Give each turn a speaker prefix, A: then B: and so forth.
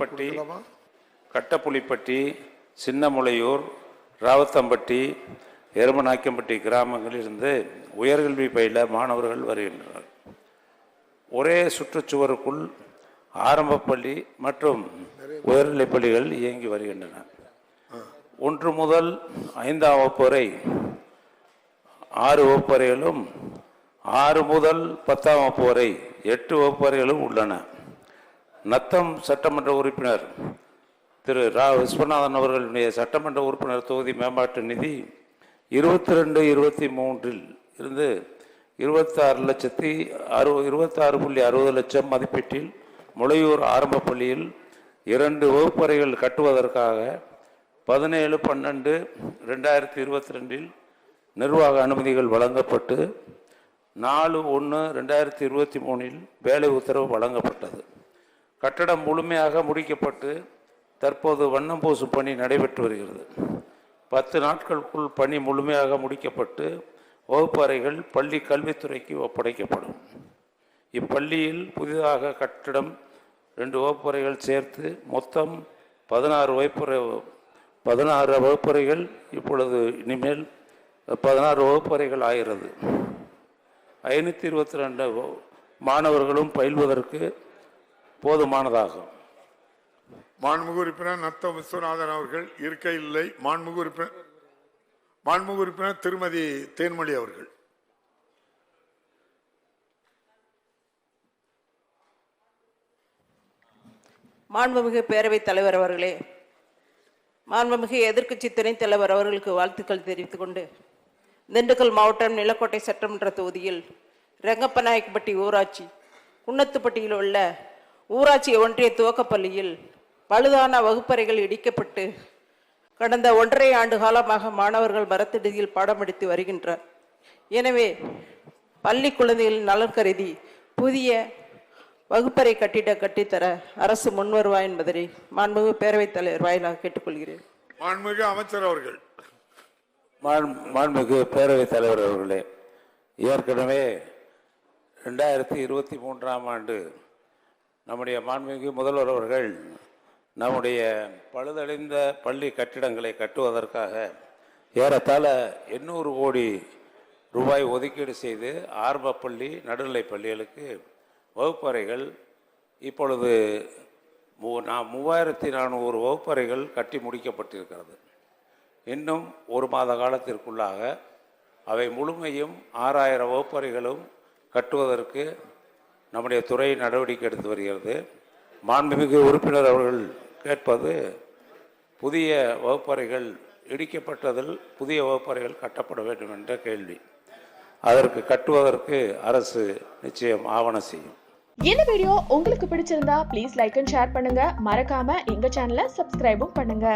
A: கட்டப்புலிப்பட்டி கட்டப்புலிப்பட்டி சின்னமுளையூர் ராவத்தம்பட்டி எருமநாயக்கம்பட்டி கிராமங்களில் இருந்து உயர்கல்வி பயில மாணவர்கள் வருகின்றனர். ஒரே சுற்றுச்சுவருக்குள் ஆரம்பப் பள்ளி மற்றும் உயர்நிலைப் பள்ளிகள் இயங்கி வருகின்றன. ஒன்று முதல் ஐந்தாம் வகுப்பு வரை ஆறு வகுப்பு வரையிலும் ஆறு முதல் பத்தாம் வகுப்பு வரை எட்டு வகுப்பு வரையிலும் உள்ளன. நத்தம் சட்டமன்ற உறுப்பினர் திரு ரா விஸ்வநாதன் அவர்களுடைய சட்டமன்ற உறுப்பினர் தொகுதி மேம்பாட்டு நிதி இருபத்தி ரெண்டு இருபத்தி மூன்றில் இருந்து இருபத்தாறு லட்சத்தி அறு இருபத்தாறு புள்ளி அறுபது லட்சம் மதிப்பீட்டில் முளையூர் ஆரம்ப பள்ளியில் இரண்டு வகுப்பறைகள் கட்டுவதற்காக பதினேழு பன்னெண்டு ரெண்டாயிரத்தி இருபத்தி ரெண்டில் நிர்வாக அனுமதிகள் வழங்கப்பட்டு நாலு ஒன்று ரெண்டாயிரத்தி இருபத்தி மூணில் வேலை உத்தரவு வழங்கப்பட்டது. கட்டடம் முழுமையாக முடிக்கப்பட்டு தற்போது வண்ணம் பூசும் பணி நடைபெற்று வருகிறது. பத்து நாட்களுக்குள் பணி முழுமையாக முடிக்கப்பட்டு வகுப்பறைகள் பள்ளி கல்வித்துறைக்கு ஒப்படைக்கப்படும். இப்பள்ளியில் புதிதாக கட்டிடம் ரெண்டு வகுப்பறைகள் சேர்த்து மொத்தம் பதினாறு வகுப்பறை பதினாறு வகுப்பறைகள் இப்பொழுது இனிமேல் பதினாறு வகுப்பறைகள் ஆகிறது. ஐநூற்றி இருபத்தி ரெண்டு மாணவர்களும் பயில்வதற்கு போதுமானதாகும்.
B: மாண்புமிகு உறுப்பினர் நத்தம் விஸ்வநாதன் அவர்கள் இருக்கை இல்லை. மாண்புமிகு உறுப்பினர் மாண்புமிகு உறுப்பினர் திருமதி தேன்மொழி அவர்கள்.
C: மாண்புமிகு பேரவைத் தலைவர் அவர்களே மாண்புமிகு எதிர்க்கட்சி துணைத் தலைவர் அவர்களுக்கு வாழ்த்துக்கள் தெரிவித்துக் கொண்டு திண்டுக்கல் மாவட்டம் நிலக்கோட்டை சட்டமன்ற தொகுதியில் ரெங்கப்பநாயக்கப்பட்டி ஊராட்சி குன்னத்துப்பட்டியில் உள்ள ஊராட்சி ஒன்றிய துவக்கப்பள்ளியில் பழுதான வகுப்பறைகள் இடிக்கப்பட்டு கடந்த ஒன்றரை ஆண்டு காலமாக மாணவர்கள் மரத்தடியில் பாடமெடுத்து வருகின்றனர். எனவே பள்ளி குழந்தைகளின் நலன் கருதி புதிய வகுப்பறை கட்டிட கட்டித்தர அரசு முன்வருவா என்பதை மாண்புமிகு பேரவைத் தலைவர் வாயிலாக கேட்டுக்கொள்கிறேன்.
B: மாண்புமிகு அமைச்சர் அவர்கள்.
A: மாண்- மாண்புமிகு பேரவைத் தலைவர் அவர்களே ஏற்கனவே ரெண்டாயிரத்தி இருபத்தி மூன்றாம் ஆண்டு நம்முடைய மாண்புமிகு முதல்வர் அவர்கள் நம்முடைய பழுதடைந்த பள்ளி கட்டிடங்களை கட்டுவதற்காக ஏறத்தாழ எண்ணூறு கோடி ரூபாய் ஒதுக்கீடு செய்து ஆரம்ப பள்ளி நடுநிலை பள்ளிகளுக்கு வகுப்பறைகள் இப்பொழுது மூ- நான் மூவாயிரத்தி நானூறு வகுப்பறைகள் கட்டி முடிக்கப்பட்டிருக்கிறது. இன்னும் ஒரு மாத காலத்திற்குள்ளாக அவை முழுமையும் ஆறாயிரம் வகுப்பறைகளும் கட்டுவதற்கு நம்முடைய துறை நடவடிக்கை எடுத்து வருகிறது. மாண்புமிகு உறுப்பினர் அவர்கள் கேட்பது புதிய வகுப்பறைகள் இடிக்கப்பட்டதில் புதிய வகுப்பறைகள் கட்டப்பட வேண்டும் என்ற கேள்வி. அதற்கு கட்டுவதற்கு அரசு நிச்சயம் ஆவணம் செய்யும்.
D: இந்த வீடியோ உங்களுக்கு பிடிச்சிருந்தா ப்ளீஸ் லைக் அண்ட் ஷேர் பண்ணுங்க. மறக்காம எங்க சேனலை சப்ஸ்கிரைபும் பண்ணுங்க.